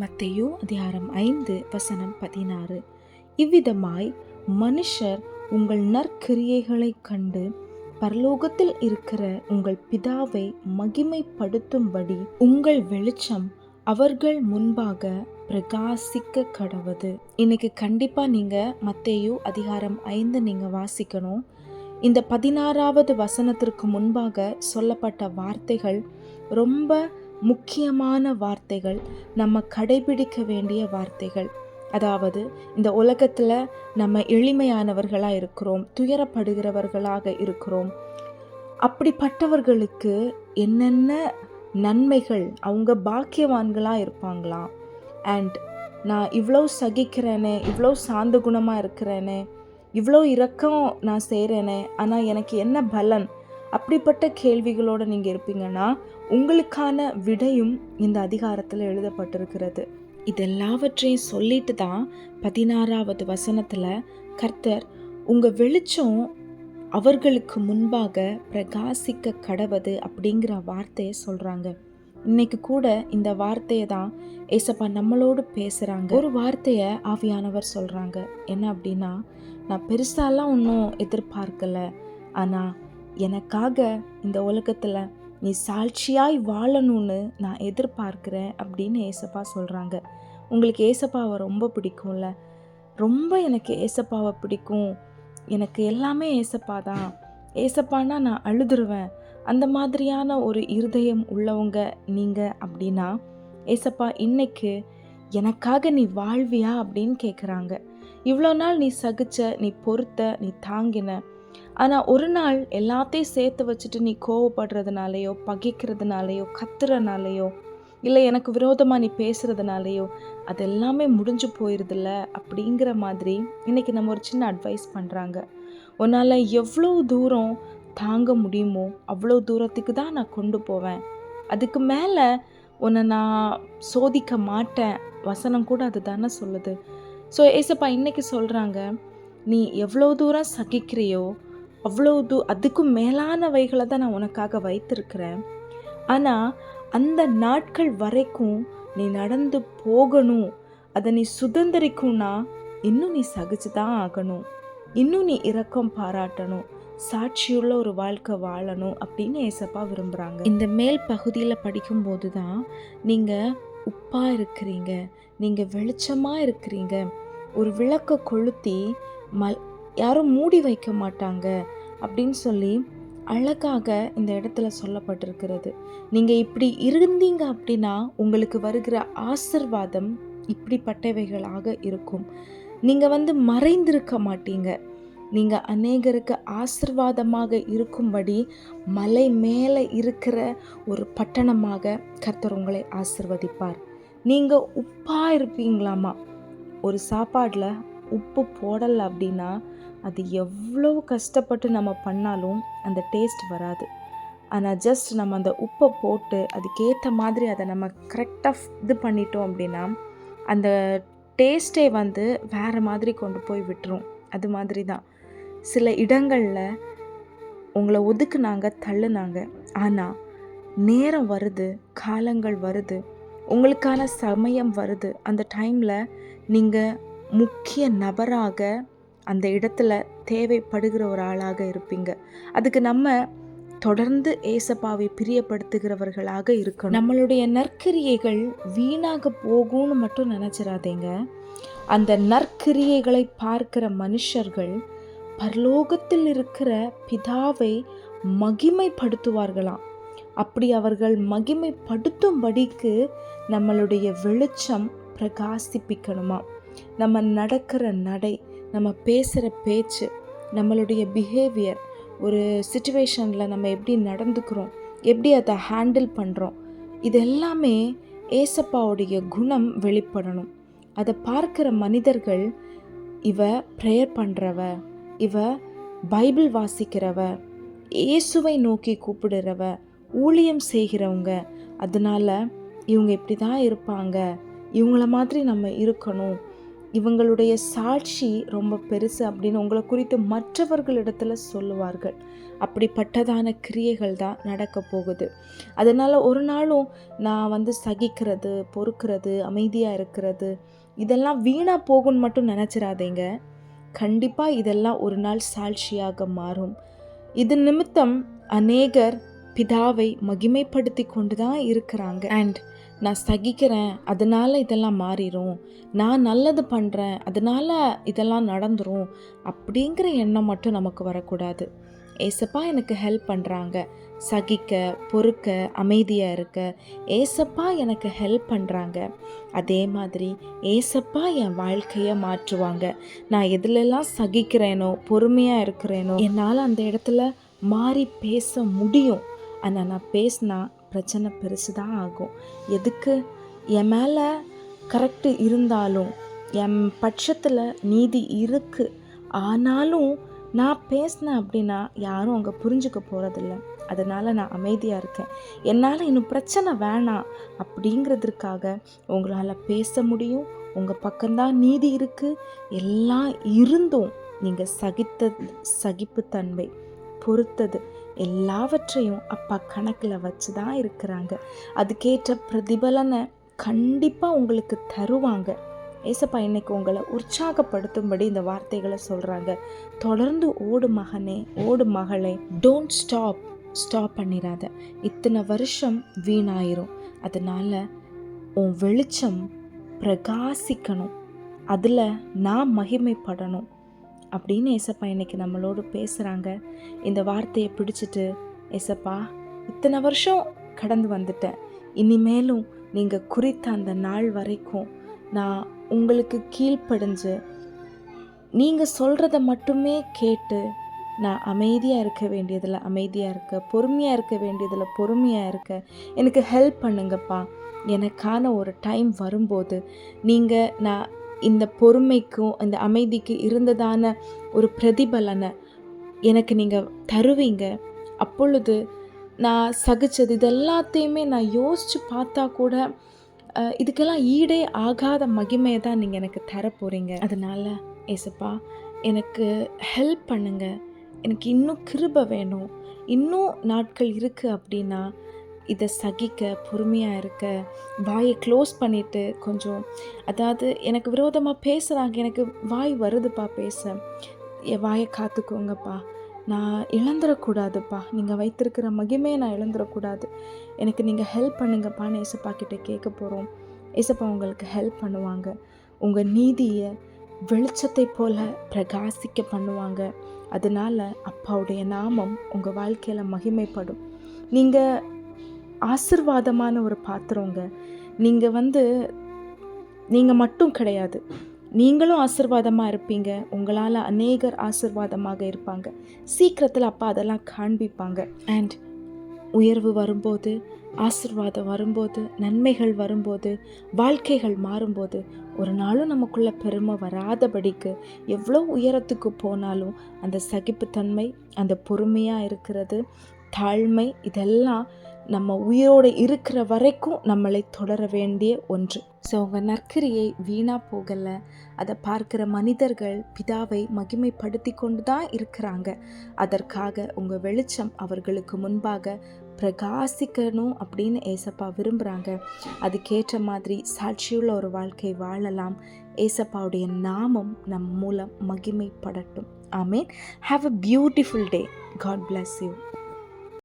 மத்தையோ அதிகாரம் ஐந்து வசனம் பதினாறு. இவ்விதமாய் மனுஷர் உங்கள் நற்கிரியைகளைக் கண்டு பரலோகத்தில் இருக்கிற உங்கள் பிதாவை மகிமைப்படுத்தும்படி உங்கள் வெளிச்சம் அவர்கள் முன்பாக பிரகாசிக்க கடவுது. இன்னைக்கு கண்டிப்பா நீங்க மத்தேயு அதிகாரம் ஐந்து நீங்க வாசிக்கணும். இந்த பதினாறாவது வசனத்திற்கு முன்பாக சொல்லப்பட்ட வார்த்தைகள் ரொம்ப முக்கியமான வார்த்தைகள் நம்ம கடைபிடிக்க வேண்டிய வார்த்தைகள். அதாவது இந்த உலகத்தில் நம்ம எளிமையானவர்களாக இருக்கிறோம் துயரப்படுகிறவர்களாக இருக்கிறோம். அப்படிப்பட்டவர்களுக்கு என்னென்ன நன்மைகள் அவங்க பாக்கியவான்களாக இருப்பாங்களாம் அண்ட் நான் இவ்வளோ சகிக்கிறேனே இவ்வளோ சாந்த குணமாக இருக்கிறேனே இவ்வளோ இரக்கம் நான் செய்கிறேனே ஆனால் எனக்கு என்ன பலன்? அப்படிப்பட்ட கேள்விகளோடு நீங்கள் இருப்பீங்கன்னா உங்களுக்கான விடையும் இந்த அதிகாரத்தில் எழுதப்பட்டிருக்கிறது. இதெல்லாவற்றையும் சொல்லிட்டு தான் பதினாறாவது வசனத்தில் கர்த்தர் உங்கள் வெளிச்சம் அவர்களுக்கு முன்பாக பிரகாசிக்க கடவது அப்படிங்கிற வார்த்தையை சொல்கிறாங்க இன்னைக்கு கூட இந்த வார்த்தையை தான் ஏசப்பா நம்மளோடு பேசுகிறாங்க ஒரு வார்த்தையை ஆவியானவர் சொல்கிறாங்க என்ன அப்படின்னா நான் பெருசாலாம் ஒன்றும் எதிர்பார்க்கலை. ஆனால் எனக்காக இந்த உலகத்தில் நீ சாட்சியாய் வாழணும்னு நான் எதிர்பார்க்குறேன் அப்படின்னு ஏசப்பா சொல்கிறாங்க உங்களுக்கு ஏசப்பாவை ரொம்ப பிடிக்கும்ல? ரொம்ப எனக்கு ஏசப்பாவை பிடிக்கும். எனக்கு எல்லாமே ஏசப்பா தான். ஏசப்பானா நான் அழுதுருவேன். அந்த மாதிரியான ஒரு இருதயம் உள்ளவங்க நீங்கள் அப்படின்னா ஏசப்பா இன்னைக்கு எனக்காக நீ வாழ்வியா அப்படின்னு கேட்குறாங்க இவ்வளோ நாள் நீ சகிச்ச நீ பொறுத்த நீ தாங்கின ஆனால் ஒரு நாள் எல்லாத்தையும் சேர்த்து வச்சுட்டு நீ கோவப்படுறதுனாலையோ பகைக்கிறதுனாலையோ கத்துறனாலையோ இல்லை எனக்கு விரோதமாக நீ பேசுகிறதுனாலையோ அது எல்லாமே முடிஞ்சு போயிடுதில்ல அப்படிங்கிற மாதிரி இன்றைக்கி நம்ம ஒரு சின்ன அட்வைஸ் பண்ணுறாங்க உன்னால் எவ்வளோ தூரம் தாங்க முடியுமோ அவ்வளோ தூரத்துக்கு தான் நான் கொண்டு போவேன். அதுக்கு மேலே உன்னை நான் சோதிக்க மாட்டேன். வசனம் கூட அது தானே சொல்லுது. ஸோ ஏசப்பா இன்றைக்கி சொல்கிறாங்க நீ எவ்வளோ தூரம் சகிக்கிறியோ அவ்வளோ தூ அதுக்கும் மேலானவைகளை தான் நான் உனக்காக வைத்திருக்கிறேன். ஆனால் அந்த நாட்கள் வரைக்கும் நீ நடந்து போகணும் அதை நீ சுதந்திரிக்கும்னா இன்னும் நீ சகிச்சு தான் ஆகணும். இன்னும் நீ இரக்கம் பாராட்டணும் சாட்சியுள்ள ஒரு வாழ்க்கை வாழணும் அப்படின்னு ஏசப்பா விரும்புகிறாங்க இந்த மேல் பகுதியில் படிக்கும்போது தான் நீங்கள் உப்பாக இருக்கிறீங்க நீங்கள் வெளிச்சமாக இருக்கிறீங்க. ஒரு விளக்கை கொளுத்தி மல் யாரும் மூடி வைக்க மாட்டாங்க. அப்படின்னு சொல்லி அழகாக இந்த இடத்துல சொல்லப்பட்டிருக்கிறது. நீங்கள் இப்படி இருந்தீங்க அப்படின்னா உங்களுக்கு வருகிற ஆசிர்வாதம் இப்படிப்பட்டவைகளாக இருக்கும். நீங்கள் வந்து மறைந்திருக்க மாட்டீங்க. நீங்கள் அநேகருக்கு ஆசிர்வாதமாக இருக்கும்படி மலை மேலே இருக்கிற ஒரு பட்டணமாக கர்த்தர் உங்களை ஆசிர்வதிப்பார். நீங்கள் உப்பாக இருப்பீங்களாமா? ஒரு சாப்பாடில் உப்பு போடலை அப்படின்னா அது எவ்வளோ கஷ்டப்பட்டு நம்ம பண்ணாலும் அந்த டேஸ்ட் வராது. ஆனால் ஜஸ்ட் நம்ம அந்த உப்பை போட்டு அதுக்கேற்ற மாதிரி அதை நம்ம கரெக்டாக இது பண்ணிட்டோம் அப்படின்னா அந்த டேஸ்ட்டே வந்து வேறு மாதிரி கொண்டு போய் விட்டுரும். அது மாதிரி தான் சில இடங்களில் உங்களை ஒதுக்குனாங்க தள்ளுனாங்க. ஆனால் நேரம் வருது காலங்கள் வருது உங்களுக்கான சமயம் வருது. அந்த டைமில் நீங்கள் முக்கிய நபராக அந்த இடத்துல தேவைப்படுகிற ஒரு ஆளாக இருப்பீங்க. அதுக்கு நம்ம தொடர்ந்து ஏசப்பாவை பிரியப்படுத்துகிறவர்களாக இருக்கணும். நம்மளுடைய நற்கிரியைகள் வீணாக போகும்னு மட்டும் நினச்சிடாதீங்க அந்த நற்கிரியைகளை பார்க்கிற மனுஷர்கள் பரலோகத்தில் இருக்கிற பிதாவை மகிமைப்படுத்துவார்களாம். அப்படி அவர்கள் மகிமைப்படுத்தும்படிக்கு நம்மளுடைய வெளிச்சம் பிரகாசிப்பிக்கணுமா நம்ம நடக்கிற நடை நம்ம பேசுகிற பேச்சு நம்மளுடைய பிஹேவியர் ஒரு சுச்சுவேஷனில் நம்ம எப்படி நடந்துக்கிறோம் எப்படி அதை ஹேண்டில் பண்ணுறோம் இது எல்லாமே ஏசப்பாவுடைய குணம் வெளிப்படணும். அதை பார்க்குற மனிதர்கள் இவ ப்ரேயர் பண்ணுறவ இவ பைபிள் வாசிக்கிறவ இயேசுவை நோக்கி கூப்பிடுறவ ஊழியம் செய்கிறவங்க அதனால் இவங்க இப்படி தான் இருப்பாங்க இவங்கள மாதிரி நம்ம இருக்கணும் இவங்களுடைய சாட்சி ரொம்ப பெருசு அப்படின்னு உங்களை குறித்து மற்றவர்களிடத்தில் சொல்லுவார்கள். அப்படிப்பட்டதான கிரியைகள் தான் நடக்க போகுது. அதனால் ஒரு நாளும் நான் வந்து சகிக்கிறது பொறுக்கிறது அமைதியாக இருக்கிறது இதெல்லாம் வீணாக போகும்னு மட்டும் நினச்சிடாதீங்க கண்டிப்பாக இதெல்லாம் ஒரு நாள் சாட்சியாக மாறும். இது நிமித்தம் அநேகர் பிதாவை மகிமைப்படுத்தி கொண்டு தான் இருக்கிறாங்க. அண்ட் நான் சகிக்கிறேன் அதனால் இதெல்லாம் மாறிடும் நான் நல்லது பண்ணுறேன் அதனால இதெல்லாம் நடந்துடும் அப்படிங்கிற எண்ணம் மட்டும் நமக்கு வரக்கூடாது. ஏசப்பா எனக்கு ஹெல்ப் பண்ணுறாங்க சகிக்க பொறுக்க அமைதியாக இருக்க. ஏசப்பா எனக்கு ஹெல்ப் பண்ணுறாங்க அதே மாதிரி ஏசப்பா என் வாழ்க்கையை மாற்றுவாங்க. நான் எதுலெல்லாம் சகிக்கிறேனோ பொறுமையாக இருக்கிறேனோ என்னால் அந்த இடத்துல மாறி பேச முடியும். ஆனால் நான் பேசினா பிரச்சனை பெருசு தான் ஆகும். எதுக்கு? என் மேலே கரெக்டு இருந்தாலும் என் பட்சத்தில் நீதி இருக்குது ஆனாலும் நான் பேசினேன் அப்படின்னா யாரும் அங்கே புரிஞ்சுக்க போகிறதில்ல அதனால் நான் அமைதியாக இருக்கேன். என்னால் இன்னும் பிரச்சனை வேணாம் அப்படிங்கிறதுக்காக உங்களால் பேச முடியும். உங்கள் பக்கம்தான் நீதி இருக்குது எல்லாம் இருந்தும் நீங்கள் சகித்த சகிப்புத்தன்மை பொறுத்தது. எல்லாவற்றையும் அப்பா கணக்கில் வச்சு தான் இருக்கிறாங்க. அதுக்கேற்ற பிரதிபலனை கண்டிப்பாக உங்களுக்கு தருவாங்க. ஏசப்பா இன்னைக்கு உங்களை உற்சாகப்படுத்தும்படி இந்த வார்த்தைகளை சொல்கிறாங்க தொடர்ந்து ஓடு மகனே ஓடு மகளே டோன்ட் ஸ்டாப் ஸ்டாப் பண்ணிடாத இத்தனை வருஷம் வீணாயிரும். அதனால் உன் வெளிச்சம் பிரகாசிக்கணும். அதில் நான் மகிமைப்படணும். அப்படின்னு ஏசப்பா இன்றைக்கி நம்மளோடு பேசுகிறாங்க இந்த வார்த்தையை பிடிச்சிட்டு ஏசப்பா இத்தனை வருஷம் கடந்து வந்துட்டேன். இனிமேலும் நீங்கள் குறித்த அந்த நாள் வரைக்கும் நான் உங்களுக்கு கீழ்ப்படிஞ்சு நீங்கள் சொல்கிறத மட்டுமே கேட்டு நான் அமைதியாக இருக்க வேண்டியதில் அமைதியாக இருக்க பொறுமையாக இருக்க வேண்டியதில் பொறுமையாக இருக்க எனக்கு ஹெல்ப் பண்ணுங்கப்பா. எனக்கான ஒரு டைம் வரும்போது நீங்கள் நான் இந்த பொறுமைக்கும் இந்த அமைதிக்கு இருந்ததான ஒரு பிரதிபலனை எனக்கு நீங்கள் தருவீங்க. அப்பொழுது நான் சகிச்சது இது எல்லாத்தையுமே நான் யோசித்து பார்த்தா கூட இதுக்கெல்லாம் ஈடே ஆகாத மகிமையை தான் நீங்கள் எனக்கு தர போகிறீங்க அதனால் ஏசப்பா எனக்கு ஹெல்ப் பண்ணுங்கள் எனக்கு இன்னும் கிருப வேணும். இன்னும் நாட்கள் இருக்குது அப்படின்னா இதை சகிக்க பொறுமையாக இருக்க வாயை க்ளோஸ் பண்ணிவிட்டு கொஞ்சம் அதாவது எனக்கு விரோதமாக பேசுகிறாங்க எனக்கு வாய் வருதுப்பா பேச. என் வாயை காத்துக்கோங்கப்பா. நான் இழந்துடக்கூடாதுப்பா. நீங்கள் வைத்திருக்கிற மகிமையை நான் இழந்துடக்கூடாது. எனக்கு நீங்கள் ஹெல்ப் பண்ணுங்கப்பான்னு ஏசப்பா கிட்டே கேட்க போகிறோம் ஏசப்பா உங்களுக்கு ஹெல்ப் பண்ணுவாங்க. உங்கள் நீதியை வெளிச்சத்தை போல பிரகாசிக்க பண்ணுவாங்க. அதனால அப்பாவுடைய நாமம் உங்கள் வாழ்க்கையில் மகிமைப்படும். நீங்கள் ஆசிர்வாதமான ஒரு பாத்திரங்க. நீங்கள் வந்து நீங்கள் மட்டும் கிடையாது. நீங்களும் ஆசிர்வாதமாக இருப்பீங்க. உங்களால் அநேகர் ஆசிர்வாதமாக இருப்பாங்க. சீக்கிரத்தில் அப்பா அதெல்லாம் காண்பிப்பாங்க. அண்ட் உயர்வு வரும்போது ஆசிர்வாதம் வரும்போது நன்மைகள் வரும்போது வாழ்க்கைகள் மாறும்போது ஒரு நாளும் நமக்குள்ள பெருமை வராதபடிக்கு எவ்வளோ உயரத்துக்கு போனாலும் அந்த சகிப்புத்தன்மை அந்த பொறுமையாக இருக்கிறது தாழ்மை இதெல்லாம் நம்ம உயிரோடு இருக்கிற வரைக்கும் நம்மளை தொடர வேண்டிய ஒன்று. ஸோ உங்கள் நற்கரியை வீணாக போகலை. அதை பார்க்குற மனிதர்கள் பிதாவை மகிமைப்படுத்தி கொண்டு தான் இருக்கிறாங்க. அதற்காக உங்கள் வெளிச்சம் அவர்களுக்கு முன்பாக பிரகாசிக்கணும் அப்படின்னு ஏசப்பா விரும்புகிறாங்க அதுக்கேற்ற மாதிரி சாட்சியுள்ள ஒரு வாழ்க்கை வாழலாம். ஏசப்பாவுடைய நாமம் நம் மூலம் மகிமைப்படட்டும். Amen. Have a beautiful day God bless you